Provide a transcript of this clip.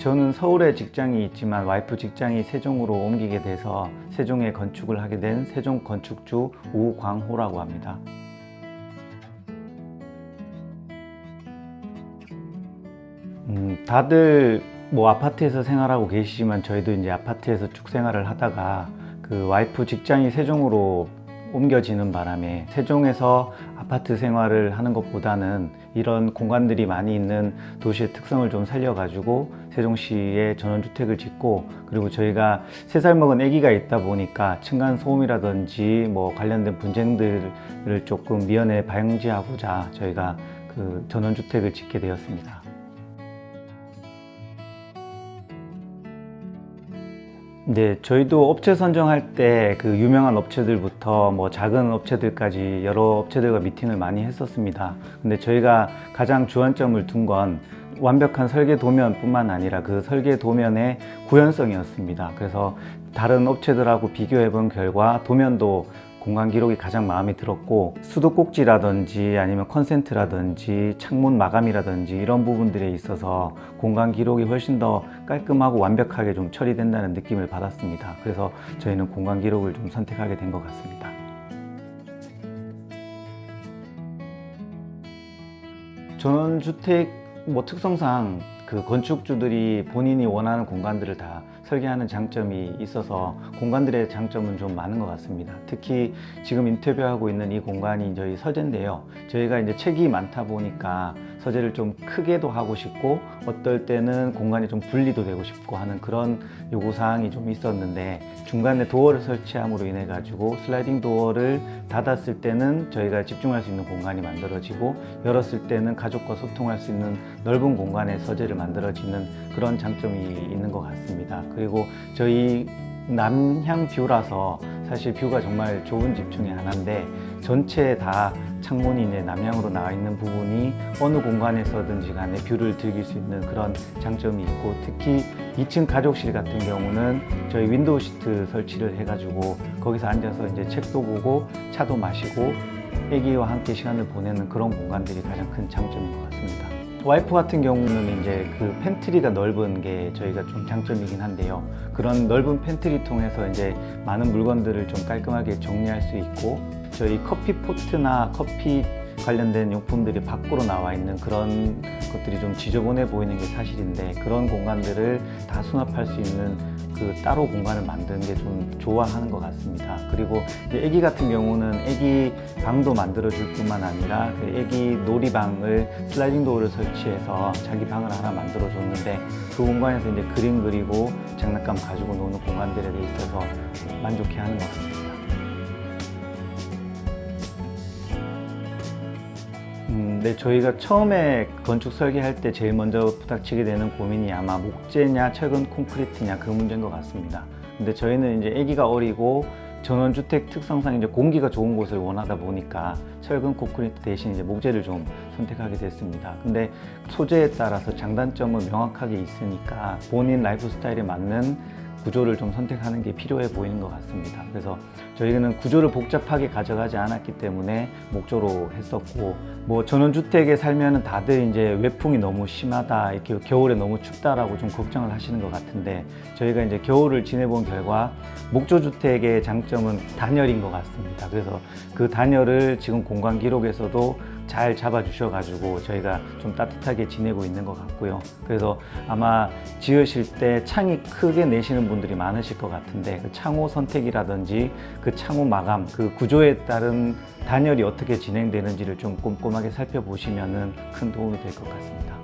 저는 서울에 직장이 있지만 와이프 직장이 세종으로 옮기게 돼서 세종에 건축을 하게 된 세종 건축주 우광호라고 합니다. 음, 다들 뭐 아파트에서 생활하고 계시지만 저희도 이제 아파트에서 쭉 생활을 하다가 그 와이프 직장이 세종으로 옮겨지는 바람에 세종에서 아파트 생활을 하는 것보다는 이런 공간들이 많이 있는 도시의 특성을 좀 살려가지고 세종시에 전원주택을 짓고 그리고 저희가 세 살 먹은 아기가 있다 보니까 층간 소음이라든지 뭐 관련된 분쟁들을 조금 미연에 방지하고자 저희가 그 전원주택을 짓게 되었습니다. 네, 저희도 업체 선정할 때 그 유명한 업체들부터 뭐 작은 업체들까지 여러 업체들과 미팅을 많이 했었습니다. 근데 저희가 가장 주안점을 둔 건 완벽한 설계 도면뿐만 아니라 그 설계 도면의 구현성이었습니다. 그래서 다른 업체들하고 비교해 본 결과 도면도 공간 기록이 가장 마음에 들었고 수도꼭지라든지 아니면 컨센트라든지 창문 마감이라든지 이런 부분들에 있어서 공간 기록이 훨씬 더 깔끔하고 완벽하게 좀 처리된다는 느낌을 받았습니다. 그래서 저희는 공간 기록을 좀 선택하게 된 것 같습니다. 전원주택 뭐 특성상 그 건축주들이 본인이 원하는 공간들을 다 설계하는 장점이 있어서 공간들의 장점은 좀 많은 것 같습니다. 특히 지금 인터뷰하고 있는 이 공간이 저희 서재인데요. 저희가 이제 책이 많다 보니까 서재를 좀 크게도 하고 싶고 어떨 때는 공간이 좀 분리도 되고 싶고 하는 그런 요구 사항이 좀 있었는데 중간에 도어를 설치함으로 인해 가지고 슬라이딩 도어를 닫았을 때는 저희가 집중할 수 있는 공간이 만들어지고 열었을 때는 가족과 소통할 수 있는 넓은 공간의 서재를 만들어지는 그런 장점이 있는 것 같습니다. 그리고 저희 남향 뷰라서 사실 뷰가 정말 좋은 집 중에 하나인데 전체 다 창문이 이제 남향으로 나와 있는 부분이 어느 공간에서든지 간에 뷰를 즐길 수 있는 그런 장점이 있고 특히 2층 가족실 같은 경우는 저희 윈도우 시트 설치를 해가지고 거기서 앉아서 이제 책도 보고 차도 마시고 아기와 함께 시간을 보내는 그런 공간들이 가장 큰 장점인 것 같습니다. 와이프 같은 경우는 이제 그 팬트리가 넓은 게 저희가 좀 장점이긴 한데요. 그런 넓은 팬트리 통해서 이제 많은 물건들을 좀 깔끔하게 정리할 수 있고 저희 커피 포트나 커피 관련된 용품들이 밖으로 나와 있는 그런 것들이 좀 지저분해 보이는 게 사실인데 그런 공간들을 다 수납할 수 있는 그 따로 공간을 만드는 게 좀 좋아하는 것 같습니다. 그리고 아기 같은 경우는 아기 방도 만들어줄 뿐만 아니라 그 아기 놀이방을 슬라이딩 도어를 설치해서 자기 방을 하나 만들어줬는데 그 공간에서 이제 그림 그리고 장난감 가지고 노는 공간들에 있어서 만족해하는 것 같습니다. 음, 네, 저희가 처음에 건축 설계할 때 제일 먼저 부닥치게 되는 고민이 아마 목재냐 철근 콘크리트냐 그 문제인 것 같습니다. 근데 저희는 이제 아기가 어리고 전원주택 특성상 이제 공기가 좋은 곳을 원하다 보니까 철근 콘크리트 대신 이제 목재를 좀 선택하게 됐습니다. 근데 소재에 따라서 장단점은 명확하게 있으니까 본인 라이프 스타일에 맞는 구조를 좀 선택하는 게 필요해 보이는 것 같습니다. 그래서 저희는 구조를 복잡하게 가져가지 않았기 때문에 목조로 했었고 뭐 전원주택에 살면은 다들 이제 외풍이 너무 심하다 이렇게 겨울에 너무 춥다라고 좀 걱정을 하시는 것 같은데 저희가 이제 겨울을 지내본 결과 목조주택의 장점은 단열인 것 같습니다. 그래서 그 단열을 지금 공간 기록에서도 잘 잡아 주셔가지고 저희가 좀 따뜻하게 지내고 있는 것 같고요. 그래서 아마 지으실 때 창이 크게 내시는 분들이 많으실 것 같은데 그 창호 선택이라든지 그 창호 마감, 그 구조에 따른 단열이 어떻게 진행되는지를 좀 꼼꼼하게 살펴보시면은 큰 도움이 될 것 같습니다.